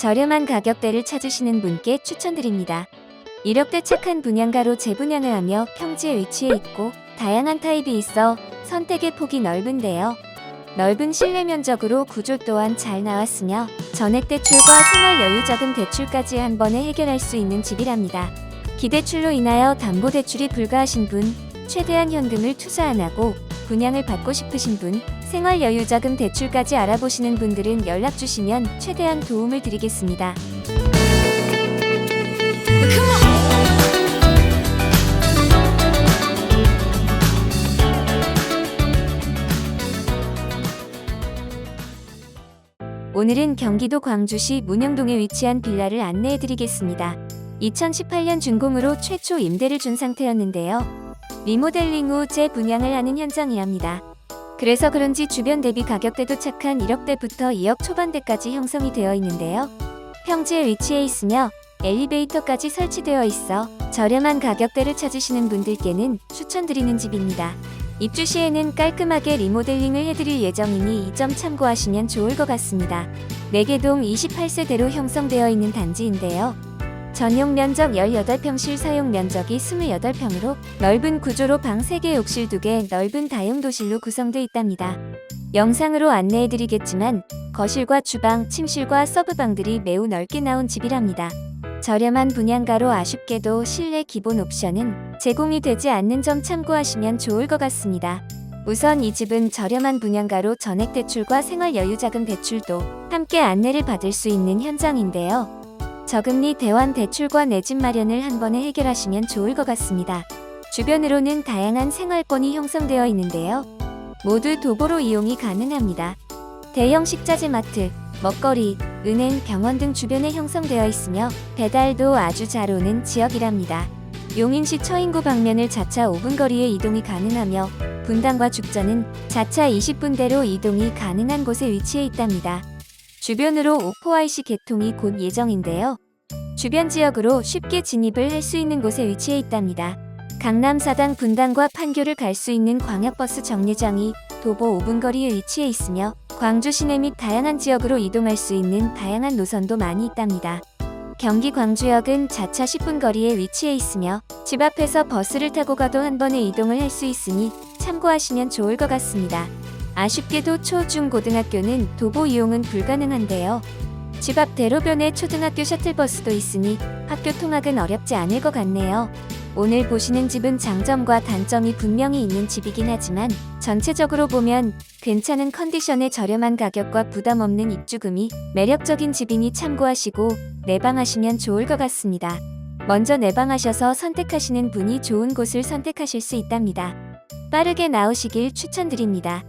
저렴한 가격대를 찾으시는 분께 추천드립니다. 1억대 착한 분양가로 재분양을 하며 평지에 위치해 있고 다양한 타입이 있어 선택의 폭이 넓은데요. 넓은 실내 면적으로 구조 또한 잘 나왔으며 전액 대출과 생활 여유 자금 대출까지 한 번에 해결할 수 있는 집이랍니다. 기대출로 인하여 담보 대출이 불가하신 분, 최대한 현금을 투자 안 하고 분양을 받고 싶으신 분, 생활 여유 자금 대출까지 알아보시는 분들은 연락 주시면 최대한 도움을 드리겠습니다. 오늘은 경기도 광주시 문영동에 위치한 빌라를 안내해 드리겠습니다. 2018년 준공으로 최초 임대를 준 상태였는데요. 리모델링 후 재분양을 하는 현장이랍니다. 그래서 그런지 주변 대비 가격대도 착한 1억대부터 2억 초반대까지 형성이 되어 있는데요. 평지에 위치해 있으며 엘리베이터까지 설치되어 있어 저렴한 가격대를 찾으시는 분들께는 추천드리는 집입니다. 입주 시에는 깔끔하게 리모델링을 해드릴 예정이니 이 점 참고하시면 좋을 것 같습니다. 4개동 28세대로 형성되어 있는 단지인데요. 전용 면적 18평실 사용 면적이 28평으로 넓은 구조로 방 3개 욕실 2개 넓은 다용 도실로 구성되어 있답니다. 영상으로 안내해드리겠지만 거실과 주방, 침실과 서브방들이 매우 넓게 나온 집이랍니다. 저렴한 분양가로 아쉽게도 실내 기본 옵션은 제공이 되지 않는 점 참고하시면 좋을 것 같습니다. 우선 이 집은 저렴한 분양가로 전액 대출과 생활 여유 자금 대출도 함께 안내를 받을 수 있는 현장인데요. 저금리 대환 대출과 내 집 마련을 한 번에 해결하시면 좋을 것 같습니다. 주변으로는 다양한 생활권이 형성되어 있는데요. 모두 도보로 이용이 가능합니다. 대형 식자재 마트, 먹거리, 은행, 병원 등 주변에 형성되어 있으며 배달도 아주 잘 오는 지역이랍니다. 용인시 처인구 방면을 자차 5분 거리에 이동이 가능하며 분당과 죽전은 자차 20분대로 이동이 가능한 곳에 위치해 있답니다. 주변으로 오포아이시 개통이 곧 예정인데요. 주변 지역으로 쉽게 진입을 할 수 있는 곳에 위치해 있답니다. 강남 사당 분당과 판교를 갈 수 있는 광역버스 정류장이 도보 5분 거리에 위치해 있으며 광주 시내 및 다양한 지역으로 이동할 수 있는 다양한 노선도 많이 있답니다. 경기 광주역은 자차 10분 거리에 위치해 있으며 집 앞에서 버스를 타고 가도 한 번에 이동을 할 수 있으니 참고하시면 좋을 것 같습니다. 아쉽게도 초, 중, 고등학교는 도보 이용은 불가능한데요. 집 앞 대로변에 초등학교 셔틀버스도 있으니 학교 통학은 어렵지 않을 것 같네요. 오늘 보시는 집은 장점과 단점이 분명히 있는 집이긴 하지만 전체적으로 보면 괜찮은 컨디션의 저렴한 가격과 부담 없는 입주금이 매력적인 집이니 참고하시고 내방하시면 좋을 것 같습니다. 먼저 내방하셔서 선택하시는 분이 좋은 곳을 선택하실 수 있답니다. 빠르게 나오시길 추천드립니다.